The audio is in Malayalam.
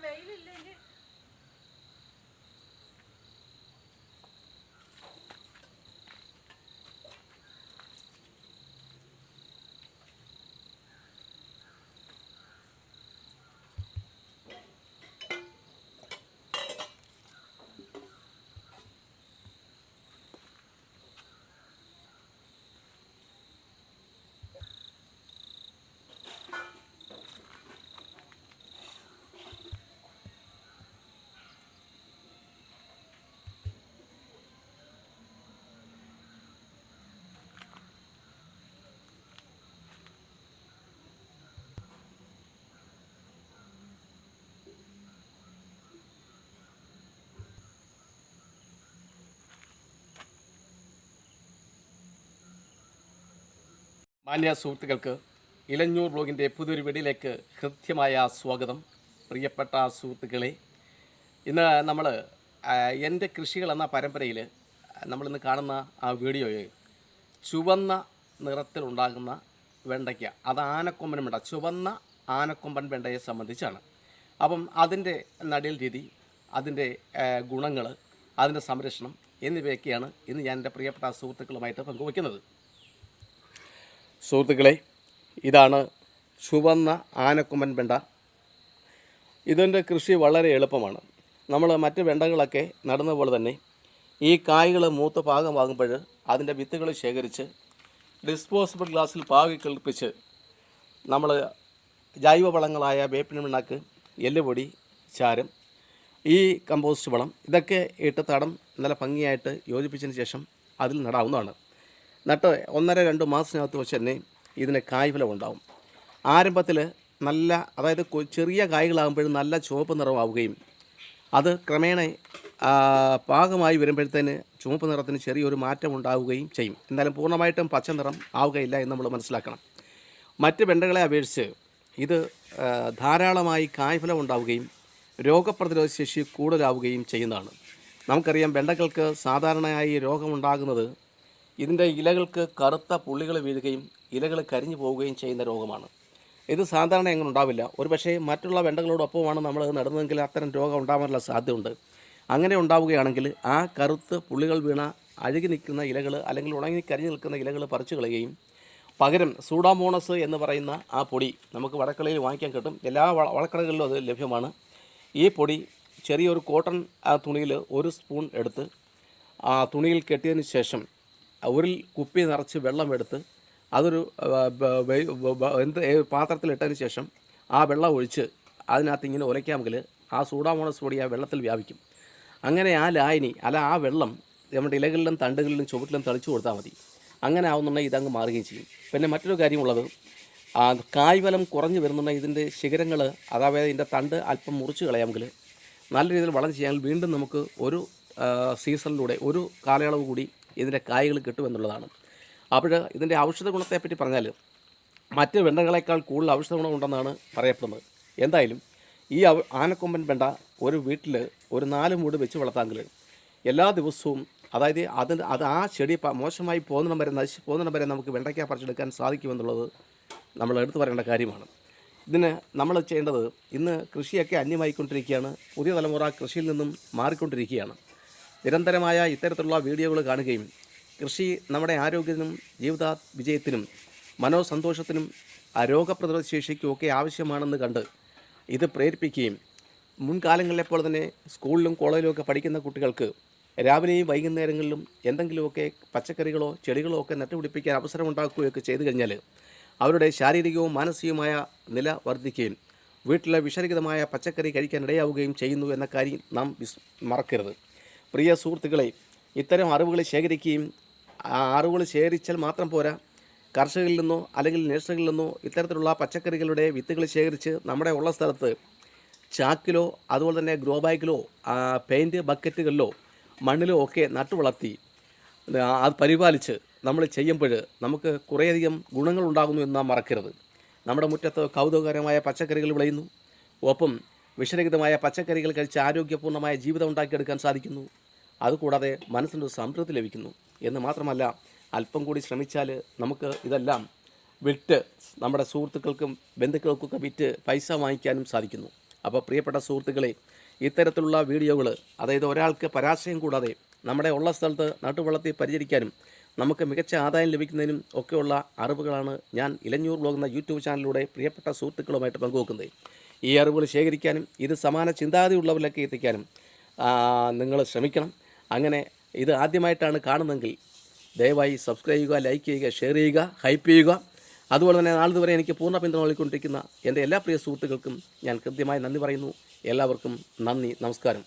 വെയിലില്ലെങ്കിൽ മാന്യ സുഹൃത്തുക്കൾക്ക് ഇലഞ്ഞൂർ ബ്ലോഗിന്റെ പുതിയൊരു വീഡിയോയിലേക്ക് ഹൃദ്യമായ സ്വാഗതം. പ്രിയപ്പെട്ട സുഹൃത്തുക്കളെ ഇന്ന് നമ്മൾ എന്റെ കൃഷികൾ എന്ന പരമ്പരയിൽ നമ്മളിന്ന് കാണുന്ന ആ വീഡിയോയിൽ ചുവന്ന നിറത്തിലുണ്ടാകുന്ന വെണ്ടയ്ക്ക. അത് ആനക്കൊമ്പൻ വേണ്ട ചുവന്ന ആനക്കൊമ്പൻ വെണ്ടയെ സംബന്ധിച്ചാണ്. അപ്പം അതിന്റെ നടൽ രീതി അതിന്റെ ഗുണങ്ങൾ അതിന്റെ സംരക്ഷണം എന്നിവയൊക്കെയാണ് ഇന്ന് ഞാൻ എന്റെ പ്രിയപ്പെട്ട സുഹൃത്തുക്കളുമായിട്ട് പങ്കുവയ്ക്കുന്നത്. സുഹൃത്തുക്കളെ ഇതാണ് ചുവന്ന ആനക്കൊമ്പൻ വെണ്ട. ഇതിന്റെ കൃഷി വളരെ എളുപ്പമാണ്. നമ്മൾ മറ്റ് വെണ്ടകളൊക്കെ നടുന്ന പോലെ തന്നെ ഈ കായ്കൾ മൂത്ത പാകമാകുമ്പോൾ അതിന്റെ വിത്തുകൾ ശേഖരിച്ച് ഡിസ്പോസിബിൾ ഗ്ലാസ്സിൽ പാകി കിളിപ്പിച്ച് നമ്മൾ ജൈവ വളങ്ങളായ വേപ്പിന് എല്ലുപൊടി ചാരം ഈ കമ്പോസ്റ്റ് വളം ഇതൊക്കെ ഇട്ട് തടം നല്ല ഭംഗിയായിട്ട് യോജിപ്പിച്ചതിന് ശേഷം അതിൽ നടാവുന്നതാണ്. നട്ട് ഒന്നര രണ്ട് മാസത്തിനകത്ത് വെച്ച് തന്നെ ഇതിന് കായ്ഫലം ഉണ്ടാവും ആരംഭത്തിൽ നല്ല അതായത് ചെറിയ കായ്കളാകുമ്പോഴും നല്ല ചുവപ്പ് നിറമാവുകയും അത് ക്രമേണ പാകമായി വരുമ്പോഴത്തേന് ചുവപ്പ് നിറത്തിന് ചെറിയൊരു മാറ്റം ഉണ്ടാവുകയും ചെയ്യും. എന്നാലും പൂർണമായിട്ടും പച്ച നിറം ആവുകയില്ല എന്ന് നമ്മൾ മനസ്സിലാക്കണം. മറ്റ് വെണ്ടകളെ അപേക്ഷിച്ച് ഇത് ധാരാളമായി കായ്ഫലം ഉണ്ടാവുകയും രോഗപ്രതിരോധ ശേഷി കൂടുതലാവുകയും ചെയ്യുന്നതാണ്. നമുക്കറിയാം വെണ്ടകൾക്ക് സാധാരണയായി രോഗമുണ്ടാകുന്നത് ഇതിന്റെ ഇലകൾക്ക് കറുത്ത പുള്ളികൾ വീഴുകയും ഇലകൾ കരിഞ്ഞു പോവുകയും ചെയ്യുന്ന രോഗമാണ്. ഇത് സാധാരണ എങ്ങനെ ഉണ്ടാവില്ല? ഒരു പക്ഷേ മറ്റുള്ള വെണ്ടകളോടൊപ്പമാണ് നമ്മൾ നടുന്നതെങ്കിൽ അത്തരം രോഗം ഉണ്ടാകാനുള്ള സാധ്യതയുണ്ട്. അങ്ങനെ ഉണ്ടാവുകയാണെങ്കിൽ ആ കറുത്ത് പുള്ളികൾ വീണ അഴുകി നിൽക്കുന്ന ഇലകൾ അല്ലെങ്കിൽ ഉണങ്ങി കരിഞ്ഞു നിൽക്കുന്ന ഇലകൾ പറിച്ചു കളയുകയും പകരം സൂഡാമോണസ് എന്ന് പറയുന്ന ആ പൊടി നമുക്ക് വടക്കളയിൽ വാങ്ങിക്കാൻ കിട്ടും. എല്ലാ വള- വളക്കടകളിലും അത് ലഭ്യമാണ്. ഈ പൊടി ചെറിയൊരു കോട്ടൺ തുണിയിൽ ഒരു സ്പൂൺ എടുത്ത് ആ തുണിയിൽ കെട്ടിയതിന് ശേഷം ഒരു കുപ്പി നിറച്ച് വെള്ളമെടുത്ത് അതൊരു എന്ത് പാത്രത്തിലിട്ടതിന് ശേഷം ആ വെള്ളം ഒഴിച്ച് അതിനകത്ത് ഇങ്ങനെ ഉലയ്ക്കാമെങ്കിൽ ആ സൂഡാമോണസ് പൊടി ആ വെള്ളത്തിൽ വ്യാപിക്കും. അങ്ങനെ ആ ലായനി അല്ല ആ വെള്ളം നമ്മുടെ ഇലകളിലും തണ്ടുകളിലും ചുവട്ടിലും തളിച്ചു കൊടുത്താൽ മതി. അങ്ങനെ ആവുന്നുണ്ടെങ്കിൽ ഇതങ്ങ് മാറുകയും ചെയ്യും. പിന്നെ മറ്റൊരു കാര്യമുള്ളത് കായ്ഫലം കുറഞ്ഞു വരുന്നുണ്ടെങ്കിൽ ഇതിന്റെ ശിഖരങ്ങൾ അതായത് ഇതിന്റെ തണ്ട് അല്പം മുറിച്ച് കളയാമെങ്കിൽ നല്ല രീതിയിൽ വളം ചെയ്യാമെങ്കിൽ വീണ്ടും നമുക്ക് ഒരു സീസണിലൂടെ ഒരു കാലയളവ് കൂടി ഇതിന്റെ കായ്കൾ കിട്ടുമെന്നുള്ളതാണ് അപ്പോൾ ഇതിന്റെ ഔഷധ ഗുണത്തെപ്പറ്റി പറഞ്ഞാൽ മറ്റ് വെണ്ടകളേക്കാൾ കൂടുതൽ ഔഷധ ഗുണമുണ്ടെന്നാണ് പറയപ്പെടുന്നത്. എന്തായാലും ഈ ആനക്കൊമ്പൻ വെണ്ട ഒരു വീട്ടിൽ ഒരു നാല് മൂട് വെച്ച് വളർത്താമെങ്കിൽ എല്ലാ ദിവസവും അതായത് അതിന് അത് ആ ചെടി മോശമായി പോകുന്നിടം വരെ നശിച്ച് പോകുന്നിടം വരെ നമുക്ക് വെണ്ടയ്ക്ക പറിച്ചെടുക്കാൻ സാധിക്കുമെന്നുള്ളത് നമ്മൾ എടുത്തു പറയേണ്ട കാര്യമാണ്. ഇതിന് നമ്മൾ ചെയ്യേണ്ടത് ഇന്ന് കൃഷിയൊക്കെ അന്യമായിക്കൊണ്ടിരിക്കുകയാണ്. പുതിയ തലമുറ കൃഷിയിൽ നിന്നും മാറിക്കൊണ്ടിരിക്കുകയാണ്. നിരന്തരമായ ഇത്തരത്തിലുള്ള വീഡിയോകൾ കാണുകയും കൃഷി നമ്മുടെ ആരോഗ്യത്തിനും ജീവിത വിജയത്തിനും മനോസന്തോഷത്തിനും രോഗപ്രതിരോധ ശേഷിക്കും ഒക്കെ ആവശ്യമാണെന്ന് കണ്ട് ഇത് പ്രേരിപ്പിക്കുകയും മുൻകാലങ്ങളിലെ പോലെ തന്നെ സ്കൂളിലും കോളേജിലും ഒക്കെ പഠിക്കുന്ന കുട്ടികൾക്ക് രാവിലെയും വൈകുന്നേരങ്ങളിലും എന്തെങ്കിലുമൊക്കെ പച്ചക്കറികളോ ചെടികളോ ഒക്കെ നട്ടുപിടിപ്പിക്കാൻ അവസരം ഉണ്ടാക്കുകയൊക്കെ ചെയ്തു കഴിഞ്ഞാൽ അവരുടെ ശാരീരികവും മാനസികവുമായ നില വർദ്ധിക്കുകയും വീട്ടിലെ വിഷരഹിതമായ പച്ചക്കറി കഴിക്കാൻ ഇടയാവുകയും ചെയ്യുന്നു എന്ന കാര്യം നാം മറക്കരുത്. പ്രിയ സുഹൃത്തുക്കളെ ഇത്തരം അറിവുകൾ ശേഖരിക്കുകയും ആ അറിവുകൾ ശേഖരിച്ചാൽ മാത്രം പോരാ. കർഷകരിൽ നിന്നോ അല്ലെങ്കിൽ നഴ്സറികളിൽ നിന്നോ ഇത്തരത്തിലുള്ള പച്ചക്കറികളുടെ വിത്തുകൾ ശേഖരിച്ച് നമ്മുടെ ഉള്ള സ്ഥലത്ത് ചാക്കിലോ അതുപോലെ തന്നെ ഗ്രോ ബാഗിലോ പെയിന്റ് ബക്കറ്റുകളിലോ മണ്ണിലോ ഒക്കെ നട്ടു വളർത്തി അത് പരിപാലിച്ച് നമ്മൾ ചെയ്യുമ്പോൾ നമുക്ക് കുറേയധികം ഗുണങ്ങളുണ്ടാകുന്നു എന്ന് നാം മറക്കരുത്. നമ്മുടെ മുറ്റത്ത് കൗതുകകരമായ പച്ചക്കറികൾ വിളയുന്നു. ഒപ്പം വിഷരഹിതമായ പച്ചക്കറികൾ കഴിച്ച് ആരോഗ്യപൂർണമായ ജീവിതം ഉണ്ടാക്കിയെടുക്കാൻ സാധിക്കുന്നു. അതുകൂടാതെ മനസ്സിനൊരു സംതൃപ്തി ലഭിക്കുന്നു. എന്ന് മാത്രമല്ല അല്പം കൂടി ശ്രമിച്ചാൽ നമുക്ക് ഇതെല്ലാം വിറ്റ് നമ്മുടെ സുഹൃത്തുക്കൾക്കും ബന്ധുക്കൾക്കൊക്കെ വിറ്റ് പൈസ വാങ്ങിക്കാനും സാധിക്കുന്നു. അപ്പോൾ പ്രിയപ്പെട്ട സുഹൃത്തുക്കളെ ഇത്തരത്തിലുള്ള വീഡിയോകൾ അതായത് ഒരാൾക്ക് പരാശയം കൂടാതെ നമ്മുടെ ഉള്ള സ്ഥലത്ത് നാട്ടുവള്ളത്തെ പരിചരിക്കാനും നമുക്ക് മികച്ച ആദായം ലഭിക്കുന്നതിനും ഒക്കെയുള്ള അറിവുകളാണ് ഞാൻ ഇലഞ്ഞൂർ ബ്ലോഗ് എന്ന യൂട്യൂബ് ചാനലിലൂടെ പ്രിയപ്പെട്ട സുഹൃത്തുക്കളുമായിട്ട് പങ്കുവെക്കുന്നത്. ഈ അറിവുകൾ ശേഖരിക്കാനും ഇത് സമാന ചിന്താഗതിയുള്ളവരിലേക്ക് എത്തിക്കാനും നിങ്ങൾ ശ്രമിക്കണം. അങ്ങനെ ഇത് ആദ്യമായിട്ടാണ് കാണുന്നതെങ്കിൽ ദയവായി സബ്സ്ക്രൈബ് ചെയ്യുക ലൈക്ക് ചെയ്യുക ഷെയർ ചെയ്യുക ഹൈപ്പ് ചെയ്യുക. അതുപോലെ തന്നെ നാളിതുവരെ എനിക്ക് പൂർണ പിന്തുണ നൽകിക്കൊണ്ടിരിക്കുന്ന എന്റെ എല്ലാ പ്രിയ സുഹൃത്തുക്കൾക്കും ഞാൻ കൃത്യമായി നന്ദി പറയുന്നു. എല്ലാവർക്കും നന്ദി നമസ്കാരം.